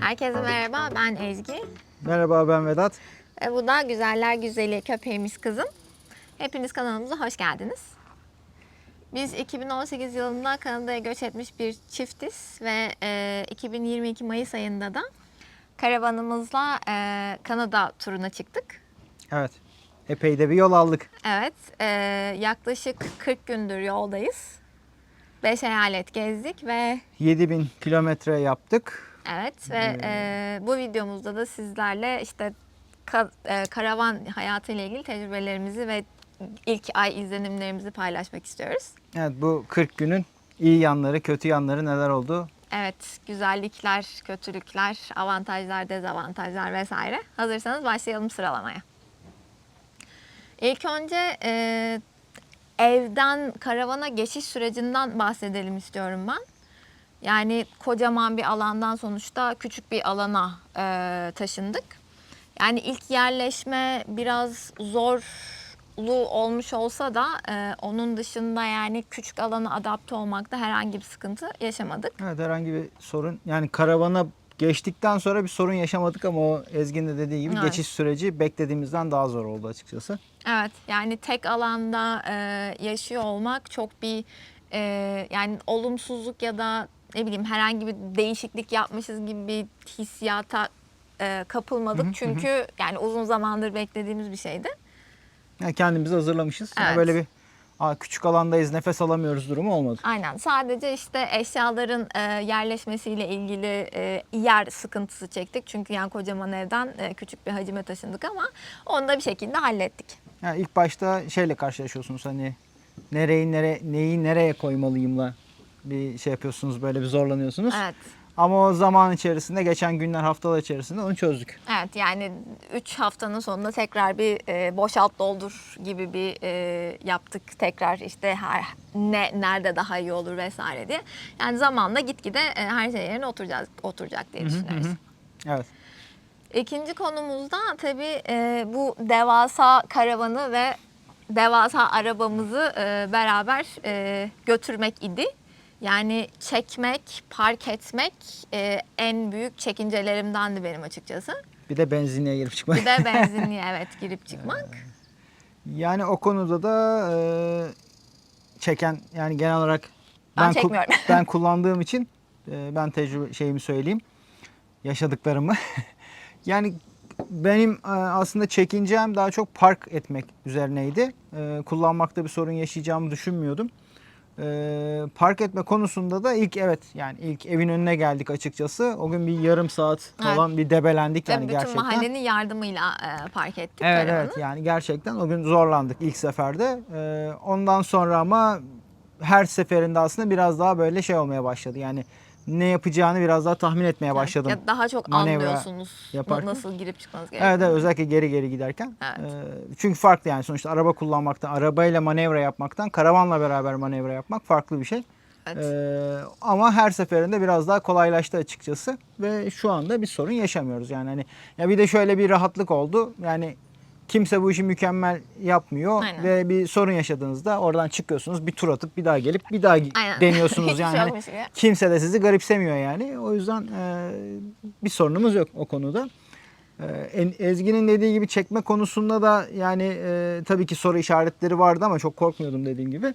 Herkese merhaba, ben Ezgi. Merhaba ben Vedat. E, bu da Güzeller Güzeli köpeğimiz kızım. Hepiniz kanalımıza hoş geldiniz. Biz 2018 yılında Kanada'ya göç etmiş bir çiftiz ve e, 2022 Mayıs ayında da karavanımızla e, Kanada turuna çıktık. Evet. Epey de bir yol aldık. Evet, e, yaklaşık 40 gündür yoldayız. 5 eyalet gezdik ve 7000 kilometre yaptık. Evet ve e, bu videomuzda da sizlerle işte ka- e, karavan hayatı ile ilgili tecrübelerimizi ve ilk ay izlenimlerimizi paylaşmak istiyoruz. Evet bu 40 günün iyi yanları, kötü yanları neler oldu? Evet, güzellikler, kötülükler, avantajlar, dezavantajlar vesaire. Hazırsanız başlayalım sıralamaya. İlk önce e, evden karavana geçiş sürecinden bahsedelim istiyorum ben. Yani kocaman bir alandan sonuçta küçük bir alana e, taşındık. Yani ilk yerleşme biraz zorlu olmuş olsa da e, onun dışında yani küçük alana adapte olmakta herhangi bir sıkıntı yaşamadık. Evet herhangi bir sorun. Yani karavana geçtikten sonra bir sorun yaşamadık ama o Ezgi'nin de dediği gibi Evet. geçiş süreci beklediğimizden daha zor oldu açıkçası. Evet yani tek alanda e, yaşıyor olmak çok bir e, yani olumsuzluk ya da ne bileyim herhangi bir değişiklik yapmışız gibi bir hissiyata e, kapılmadık. Çünkü yani uzun zamandır beklediğimiz bir şeydi. Yani kendimizi hazırlamışız. Yani Evet. böyle bir Aa, küçük alandayız nefes alamıyoruz durumu olmadı. Aynen sadece işte eşyaların e, yerleşmesiyle ilgili e, yer sıkıntısı çektik. Çünkü yani kocaman evden e, küçük bir hacime taşındık ama onu da bir şekilde hallettik. Yani ilk başta şeyle karşılaşıyorsunuz hani nereyi nere neyi nereye koymalıyımla bir şey yapıyorsunuz böyle bir zorlanıyorsunuz. Evet. Ama o zaman içerisinde geçen günler haftalar içerisinde onu çözdük. Evet yani 3 haftanın sonunda tekrar bir e, boşalt doldur gibi bir e, yaptık. Tekrar işte her ne nerede daha iyi olur vesaire diye. Yani zamanla gitgide e, her şey yerine oturacak, oturacak diye düşünüyoruz. Evet. İkinci konumuzda tabii e, bu devasa karavanı ve devasa arabamızı e, beraber e, götürmek idi. Yani çekmek, park etmek e, en büyük çekincelerimdendi benim açıkçası. Bir de benzinliğe girip çıkmak. Bir de benzinliğe evet girip çıkmak. Yani o konuda da e, çeken yani genel olarak Ben ku- çekmiyorum. ben kullandığım için e, ben tecrübe şeyimi söyleyeyim. Yaşadıklarımı. yani benim e, aslında çekincem daha çok park etmek üzerineydi. E, kullanmakta bir sorun yaşayacağımı düşünmüyordum. E, park etme konusunda da ilk evet yani ilk evin önüne geldik açıkçası. O gün bir yarım saat falan bir debelendik yani bütün gerçekten. mahallenin yardımıyla e, park ettik Evet karavanı. evet yani gerçekten o gün zorlandık ilk seferde. Ee, ondan sonra ama her seferinde aslında biraz daha böyle şey olmaya başladı. Yani ne yapacağını biraz daha tahmin etmeye başladım. Ya daha çok manevra anlıyorsunuz yaparken. nasıl girip çıkmanız gerektiğini. Evet, evet özellikle geri geri giderken. Evet. Ee, çünkü farklı yani sonuçta araba kullanmaktan, arabayla manevra yapmaktan, karavanla beraber manevra yapmak farklı bir şey. Evet. Ee, ama her seferinde biraz daha kolaylaştı açıkçası ve şu anda bir sorun yaşamıyoruz yani hani ya bir de şöyle bir rahatlık oldu yani kimse bu işi mükemmel yapmıyor Aynen. ve bir sorun yaşadığınızda oradan çıkıyorsunuz bir tur atıp bir daha gelip bir daha Aynen. deniyorsunuz yani Hani yokmuş gibi. kimse de sizi garipsemiyor yani o yüzden e, bir sorunumuz yok o konuda. En- Ezgi'nin dediği gibi çekme konusunda da yani e, tabii ki soru işaretleri vardı ama çok korkmuyordum dediğim gibi.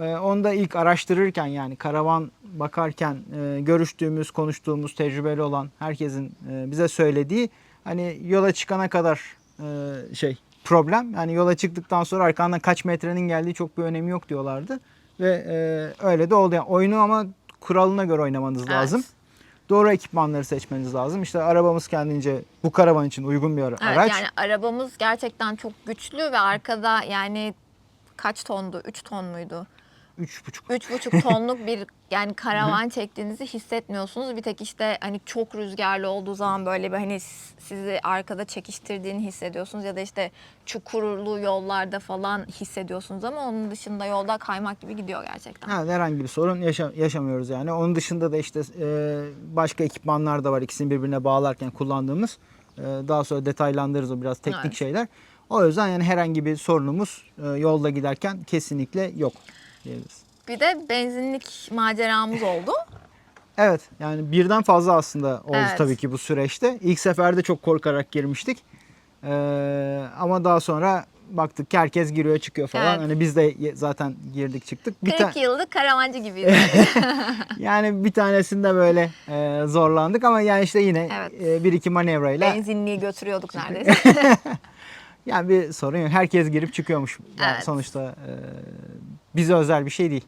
Ee, onu da ilk araştırırken yani karavan bakarken e, görüştüğümüz, konuştuğumuz, tecrübeli olan herkesin e, bize söylediği hani yola çıkana kadar e, şey problem. Yani yola çıktıktan sonra arkandan kaç metrenin geldiği çok bir önemi yok diyorlardı. Ve e, öyle de oldu. Yani oyunu ama kuralına göre oynamanız Evet. lazım. Doğru ekipmanları seçmeniz lazım. İşte arabamız kendince bu karavan için uygun bir ara- Evet araç. yani arabamız gerçekten çok güçlü ve arkada yani kaç tondu? 3 ton muydu? Üç buçuk. 3,5 tonluk bir yani karavan çektiğinizi hissetmiyorsunuz. Bir tek işte hani çok rüzgarlı olduğu zaman böyle bir hani sizi arkada çekiştirdiğini hissediyorsunuz ya da işte çukurlu yollarda falan hissediyorsunuz ama onun dışında yolda kaymak gibi gidiyor gerçekten. Ha, herhangi bir sorun yaşa- yaşamıyoruz yani. Onun dışında da işte e, başka ekipmanlar da var ikisini birbirine bağlarken kullandığımız. E, daha sonra detaylandırırız o biraz teknik Evet. şeyler. O yüzden yani herhangi bir sorunumuz e, yolda giderken kesinlikle yok diyebiliriz. bir de benzinlik maceramız oldu. Evet yani birden fazla aslında oldu Evet. tabii ki bu süreçte. İlk seferde çok korkarak girmiştik. Ee, ama daha sonra baktık ki herkes giriyor çıkıyor falan. Evet. Hani biz de zaten girdik çıktık. Bir 40 ta- yıllık karavancı gibiyiz. yani bir tanesinde böyle e, zorlandık ama yani işte yine Evet. e, bir iki manevrayla Benzinliği götürüyorduk neredeyse. yani bir sorun yok. Herkes girip çıkıyormuş. Yani Evet. sonuçta e, bize özel bir şey değil.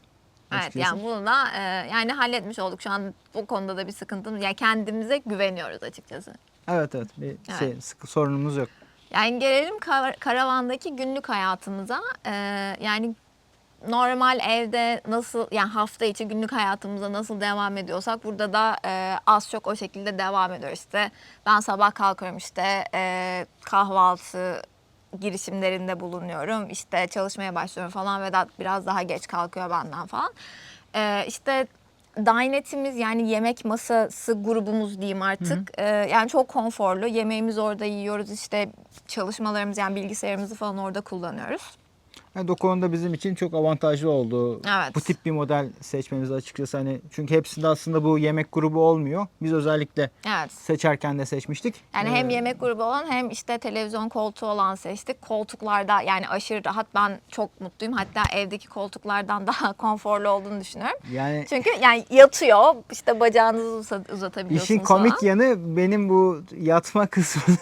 evet açıkçası. yani bunu da e, yani halletmiş olduk. Şu an bu konuda da bir sıkıntımız. Yani kendimize güveniyoruz açıkçası. Evet evet bir Evet. şey, sıkı sorunumuz yok. Yani gelelim kar- karavandaki günlük hayatımıza. Ee, yani normal evde nasıl yani hafta içi günlük hayatımıza nasıl devam ediyorsak burada da e, az çok o şekilde devam ediyor işte. Ben sabah kalkıyorum işte e, kahvaltı girişimlerinde bulunuyorum. İşte çalışmaya başlıyorum falan. Vedat biraz daha geç kalkıyor benden falan. E, işte Dinet'imiz yani yemek masası grubumuz diyeyim artık. E, yani çok konforlu. Yemeğimizi orada yiyoruz işte çalışmalarımız yani bilgisayarımızı falan orada kullanıyoruz. Yani o konuda bizim için çok avantajlı oldu. Evet. Bu tip bir model seçmemiz açıkçası hani çünkü hepsinde aslında bu yemek grubu olmuyor. Biz özellikle Evet. seçerken de seçmiştik. Yani hem Ee, yemek grubu olan hem işte televizyon koltuğu olan seçtik. Koltuklarda yani aşırı rahat. Ben çok mutluyum. Hatta evdeki koltuklardan daha konforlu olduğunu düşünüyorum. yani Çünkü yani yatıyor. işte bacağınızı uza- uzatabiliyorsunuz işin komik falan. yanı benim bu yatma kısmını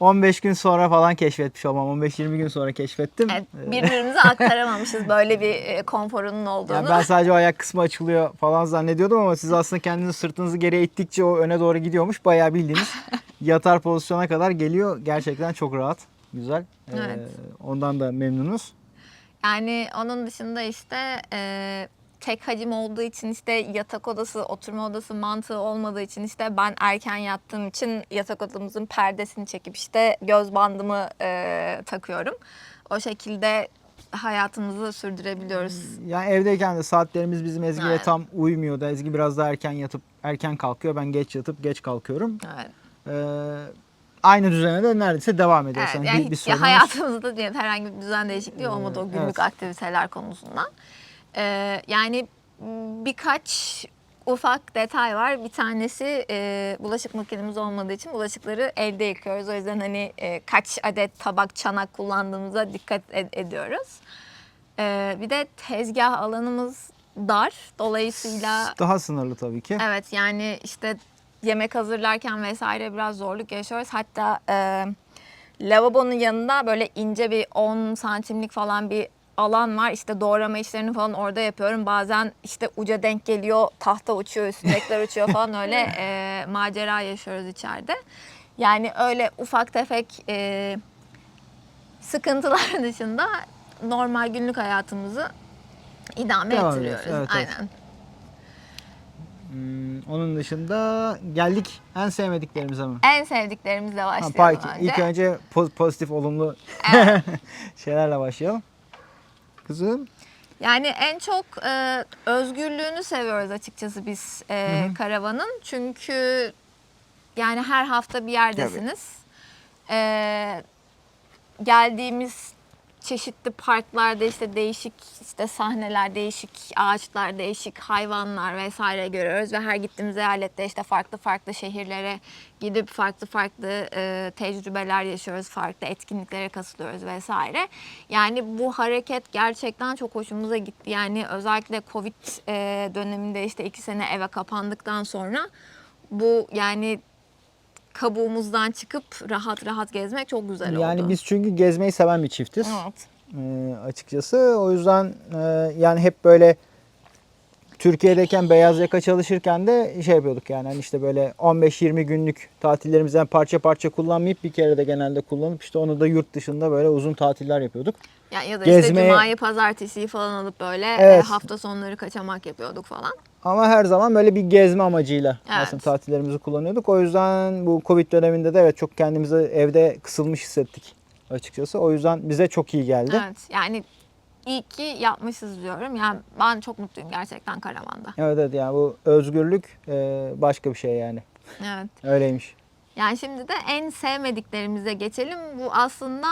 15 gün sonra falan keşfetmiş olmam. 15-20 gün sonra keşfettim. Evet, Ee, birbirimize aktaramamışız böyle bir e, konforunun olduğunu. Yani ben sadece ayak kısmı açılıyor falan zannediyordum ama siz aslında kendinizi sırtınızı geriye ittikçe o öne doğru gidiyormuş. Bayağı bildiğiniz yatar pozisyona kadar geliyor. Gerçekten çok rahat. Güzel. Ee, Evet. ondan da memnunuz. Yani onun dışında işte e, tek hacim olduğu için işte yatak odası, oturma odası mantığı olmadığı için işte ben erken yattığım için yatak odamızın perdesini çekip işte göz bandımı e, takıyorum. O şekilde hayatımızı sürdürebiliyoruz. Yani evdeyken de saatlerimiz bizim Ezgi'yle Evet. tam uymuyordu. Ezgi biraz daha erken yatıp erken kalkıyor. Ben geç yatıp geç kalkıyorum. Evet. Ee, aynı düzene de neredeyse devam ediyor. Evet, Yani yani bir, bir sorunumuz- hayatımızda diye herhangi bir düzen değişikliği olmadı o günlük evet. aktiviteler konusunda. Ee, yani m, birkaç ufak detay var. Bir tanesi e, bulaşık makinemiz olmadığı için bulaşıkları elde yıkıyoruz. O yüzden hani e, kaç adet tabak, çanak kullandığımıza dikkat ed- ediyoruz. Ee, bir de tezgah alanımız dar. Dolayısıyla Daha sınırlı tabii ki. Evet yani işte yemek hazırlarken vesaire biraz zorluk yaşıyoruz. Hatta e, lavabonun yanında böyle ince bir 10 santimlik falan bir alan var. İşte doğrama işlerini falan orada yapıyorum. Bazen işte uca denk geliyor, tahta uçuyor, üstündekiler uçuyor falan öyle e, macera yaşıyoruz içeride. Yani öyle ufak tefek e, sıkıntılar dışında normal günlük hayatımızı idame Devam ettiriyoruz. ediyoruz, evet, evet. Aynen. Hmm, onun dışında geldik en sevmediklerimize mi? En sevdiklerimizle Ha, başlayalım peki. önce. İlk önce po- pozitif, olumlu şeylerle başlayalım. Kızım. Yani en çok e, özgürlüğünü seviyoruz açıkçası biz e, Hı hı. karavanın. Çünkü yani her hafta bir yerdesiniz. E, geldiğimiz çeşitli parklarda işte değişik işte sahneler, değişik ağaçlar, değişik hayvanlar vesaire görüyoruz ve her gittiğimiz eyalette işte farklı farklı şehirlere gidip farklı farklı e, tecrübeler yaşıyoruz, farklı etkinliklere katılıyoruz vesaire. Yani bu hareket gerçekten çok hoşumuza gitti. Yani özellikle Covid e, döneminde işte iki sene eve kapandıktan sonra bu yani kabuğumuzdan çıkıp rahat rahat gezmek çok güzel oldu. Yani biz çünkü gezmeyi seven bir çiftiz. Evet. Ee, açıkçası. O yüzden e, yani hep böyle Türkiye'deyken beyaz yaka çalışırken de şey yapıyorduk yani hani işte böyle 15-20 günlük tatillerimizden parça parça kullanmayıp bir kere de genelde kullanıp işte onu da yurt dışında böyle uzun tatiller yapıyorduk. Ya, ya da Gezmeye- işte cumayı pazartesiyi falan alıp böyle e, Evet. hafta sonları kaçamak yapıyorduk falan. Ama her zaman böyle bir gezme amacıyla Evet. aslında tatillerimizi kullanıyorduk. O yüzden bu Covid döneminde de evet çok kendimizi evde kısılmış hissettik açıkçası. O yüzden bize çok iyi geldi. Evet yani iyi ki yapmışız diyorum. Yani ben çok mutluyum gerçekten karavanda. Evet evet yani bu özgürlük e, başka bir şey yani. Evet. Öyleymiş. Yani şimdi de en sevmediklerimize geçelim. Bu aslında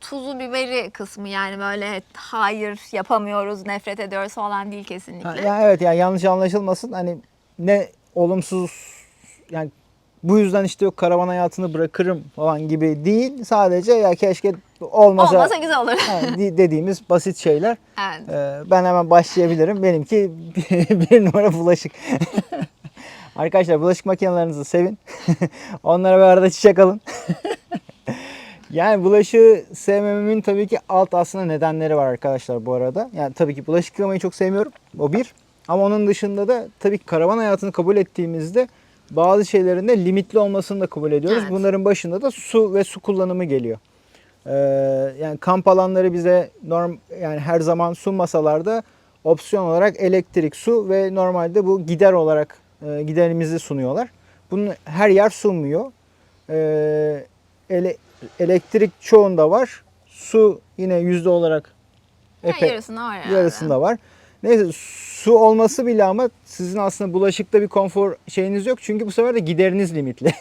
tuzu biberi kısmı yani böyle hayır yapamıyoruz, nefret ediyoruz falan değil kesinlikle. Ha, yani evet yani yanlış anlaşılmasın hani ne olumsuz yani bu yüzden işte yok karavan hayatını bırakırım falan gibi değil. Sadece ya keşke olmasa, Olmasa güzel olur. yani di- dediğimiz basit şeyler. evet. Ee, ben hemen başlayabilirim. Benimki bir numara bulaşık. Arkadaşlar bulaşık makinelerinizi sevin. Onlara bir arada çiçek alın. yani bulaşığı sevmememin tabii ki alt aslında nedenleri var arkadaşlar bu arada. Yani tabii ki bulaşık yıkamayı çok sevmiyorum. O bir. Ama onun dışında da tabii ki karavan hayatını kabul ettiğimizde bazı şeylerin de limitli olmasını da kabul ediyoruz. Evet. Bunların başında da su ve su kullanımı geliyor. Ee, yani kamp alanları bize norm yani her zaman sunmasalar da opsiyon olarak elektrik, su ve normalde bu gider olarak e, giderimizi sunuyorlar. Bunun her yer sunmuyor. Ee, ele- elektrik çoğunda var. Su yine yüzde olarak Yani epey yarısında var herhalde. yarısında var. Neyse su olması bile ama sizin aslında bulaşıkta bir konfor şeyiniz yok. Çünkü bu sefer de gideriniz limitli.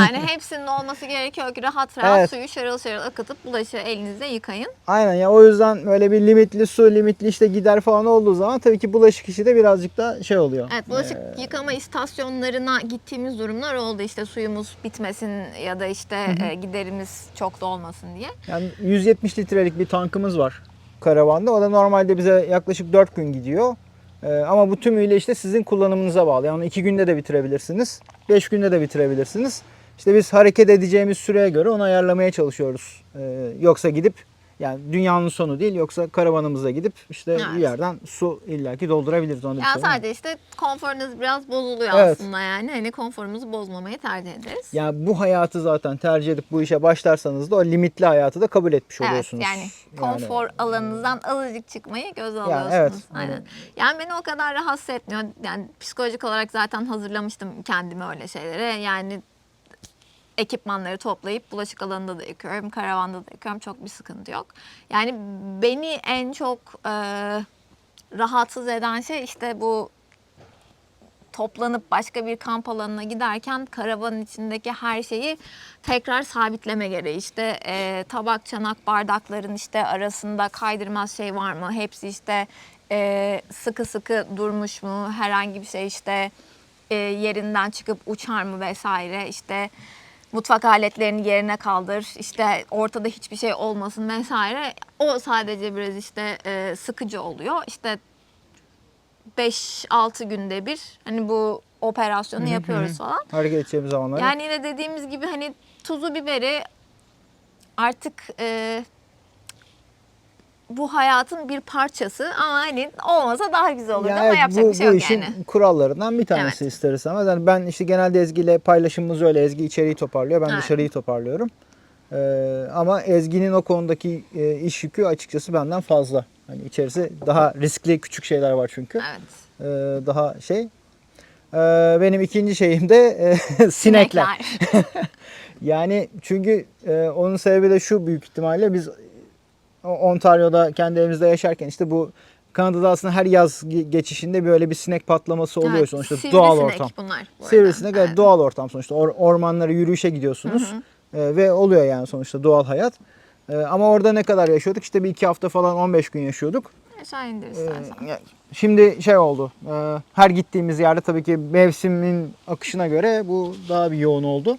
Yani hepsinin olması gerekiyor ki rahat rahat Evet. suyu şarıl şarıl akıtıp bulaşığı elinizle yıkayın. Aynen ya o yüzden böyle bir limitli su, limitli işte gider falan olduğu zaman tabii ki bulaşık işi de birazcık da şey oluyor. Evet bulaşık yıkama istasyonlarına gittiğimiz durumlar oldu. İşte suyumuz bitmesin ya da işte e, giderimiz çok da olmasın diye. Yani 170 litrelik bir tankımız var karavanda. O da normalde bize yaklaşık 4 gün gidiyor. Ee, ama bu tümüyle işte sizin kullanımınıza bağlı. Yani 2 günde de bitirebilirsiniz. 5 günde de bitirebilirsiniz. İşte biz hareket edeceğimiz süreye göre onu ayarlamaya çalışıyoruz. Ee, yoksa gidip yani dünyanın sonu değil yoksa karavanımıza gidip işte Evet. bir yerden su illaki doldurabiliriz. Onu Yani yok. sadece işte konforunuz biraz bozuluyor Evet. aslında yani. Hani konforumuzu bozmamayı tercih ederiz. Yani bu hayatı zaten tercih edip bu işe başlarsanız da o limitli hayatı da kabul etmiş Evet oluyorsunuz. yani konfor alanınızdan azıcık çıkmayı Yani alıyorsunuz. evet, Aynen. aynen. Yani beni o kadar rahatsız etmiyor. Yani psikolojik olarak zaten hazırlamıştım kendimi öyle şeylere. Yani ekipmanları toplayıp bulaşık alanında da yıkıyorum, karavanda da yıkıyorum. Çok bir sıkıntı yok. Yani beni en çok e, rahatsız eden şey işte bu toplanıp başka bir kamp alanına giderken karavanın içindeki her şeyi tekrar sabitleme gereği. İşte e, tabak, çanak, bardakların işte arasında kaydırmaz şey var mı? Hepsi işte e, sıkı sıkı durmuş mu? Herhangi bir şey işte e, yerinden çıkıp uçar mı vesaire? İşte mutfak aletlerini yerine kaldır. İşte ortada hiçbir şey olmasın vesaire. O sadece biraz işte e, sıkıcı oluyor. İşte 5-6 günde bir hani bu operasyonu yapıyoruz falan. Hareket edeceğimiz zamanlar. Yani yine dediğimiz gibi hani tuzu biberi artık e, bu hayatın bir parçası ama hani olmasa daha güzel olurdu Ya ama evet, yapacak bu, bir şey bu yok işin yani. kurallarından bir tanesi Evet. ister istemez. Yani ben işte genelde Ezgi ile paylaşımımız öyle. Ezgi içeriği toparlıyor. Ben Evet. dışarıyı toparlıyorum. Ee, ama Ezgi'nin o konudaki e, iş yükü açıkçası benden fazla. Hani içerisi daha riskli küçük şeyler var çünkü. Evet. Ee, daha şey. Ee, benim ikinci şeyim de e, sinekler. Yani çünkü e, onun sebebi de şu büyük ihtimalle biz Ontario'da kendi evimizde yaşarken işte bu Kanada'da aslında her yaz ge- geçişinde böyle bir sinek patlaması oluyor Evet, sonuçta sivrisinek doğal ortam. bunlar. bu. Sivrisinek evet, doğal ortam sonuçta Or- ormanlara yürüyüşe gidiyorsunuz E, ve oluyor yani sonuçta doğal hayat. E, ama orada ne kadar yaşıyorduk? İşte bir iki hafta falan 15 gün yaşıyorduk. Aşağı indir istersen. ya- Şimdi şey oldu. e, Her gittiğimiz yerde tabii ki mevsimin akışına göre bu daha bir yoğun oldu.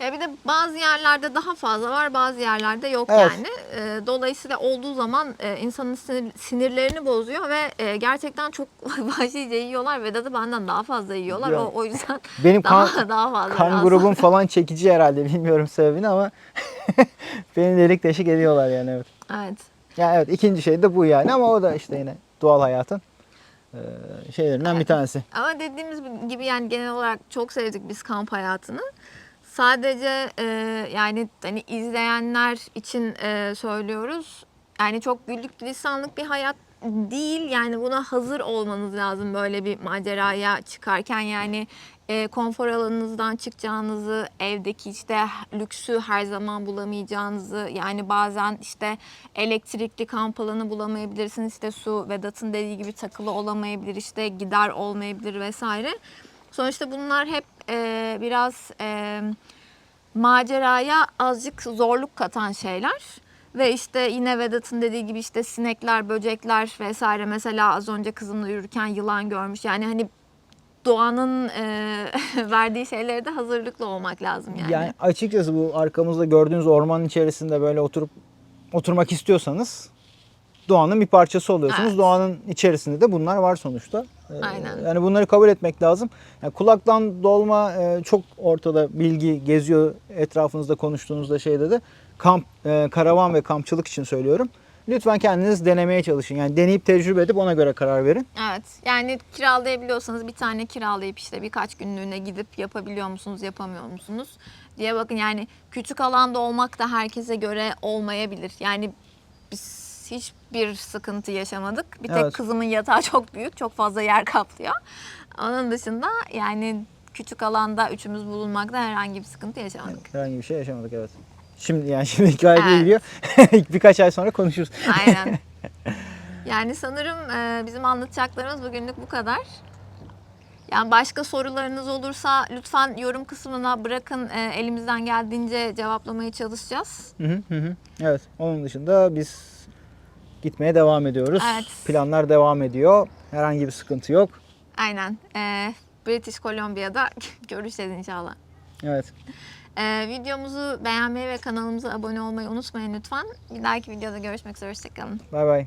Ya bir de bazı yerlerde daha fazla var, bazı yerlerde yok Evet. yani. Ee, dolayısıyla olduğu zaman e, insanın sinir- sinirlerini bozuyor ve e, gerçekten çok vahşice yiyorlar. Vedat'ı benden daha fazla yiyorlar. Ya. O, o yüzden Benim daha kan, daha fazla kan grubum falan çekici herhalde bilmiyorum sebebini ama beni delik deşik ediyorlar yani evet. Evet. Ya evet ikinci şey de bu yani ama o da işte yine doğal hayatın e, şeylerinden bir tanesi. Ama dediğimiz gibi yani genel olarak çok sevdik biz kamp hayatını. Sadece e, yani hani izleyenler için e, söylüyoruz. Yani çok güllük gülistanlık bir hayat değil. Yani buna hazır olmanız lazım böyle bir maceraya çıkarken. Yani e, konfor alanınızdan çıkacağınızı, evdeki işte lüksü her zaman bulamayacağınızı, yani bazen işte elektrikli kamp alanı bulamayabilirsiniz. İşte su Vedat'ın dediği gibi takılı olamayabilir, işte gider olmayabilir vesaire. Sonuçta bunlar hep e, biraz e, maceraya azıcık zorluk katan şeyler. Ve işte yine Vedat'ın dediği gibi işte sinekler, böcekler vesaire mesela az önce kızımla yürürken yılan görmüş. Yani hani doğanın e, verdiği şeylere de hazırlıklı olmak lazım yani. Yani açıkçası bu arkamızda gördüğünüz ormanın içerisinde böyle oturup oturmak istiyorsanız doğanın bir parçası oluyorsunuz. Evet. Doğanın içerisinde de bunlar var sonuçta. Ee, Aynen. Yani bunları kabul etmek lazım. Yani kulaktan dolma e, çok ortada bilgi geziyor etrafınızda konuştuğunuzda şeyde de kamp, e, karavan ve kampçılık için söylüyorum. Lütfen kendiniz denemeye çalışın. Yani deneyip tecrübe edip ona göre karar verin. Evet. Yani kiralayabiliyorsanız bir tane kiralayıp işte birkaç günlüğüne gidip yapabiliyor musunuz, yapamıyor musunuz diye bakın. Yani küçük alanda olmak da herkese göre olmayabilir. Yani biz hiçbir sıkıntı yaşamadık. Bir tek Evet. kızımın yatağı çok büyük, çok fazla yer kaplıyor. Onun dışında yani küçük alanda üçümüz bulunmakta herhangi bir sıkıntı yaşamadık. Herhangi bir şey yaşamadık evet. Şimdi yani şimdi iyi Evet. gidiyor. Birkaç ay sonra konuşuruz. Aynen. Yani sanırım e, bizim anlatacaklarımız bugünlük bu kadar. Yani başka sorularınız olursa lütfen yorum kısmına bırakın. E, elimizden geldiğince cevaplamaya çalışacağız. Hı hı hı hı. Evet. Onun dışında biz gitmeye devam ediyoruz. Evet. Planlar devam ediyor. Herhangi bir sıkıntı yok. Aynen. E, British Columbia'da görüşeceğiz inşallah. Evet. E, videomuzu beğenmeyi ve kanalımıza abone olmayı unutmayın lütfen. Bir dahaki videoda görüşmek üzere. Hoşçakalın. Bay bay.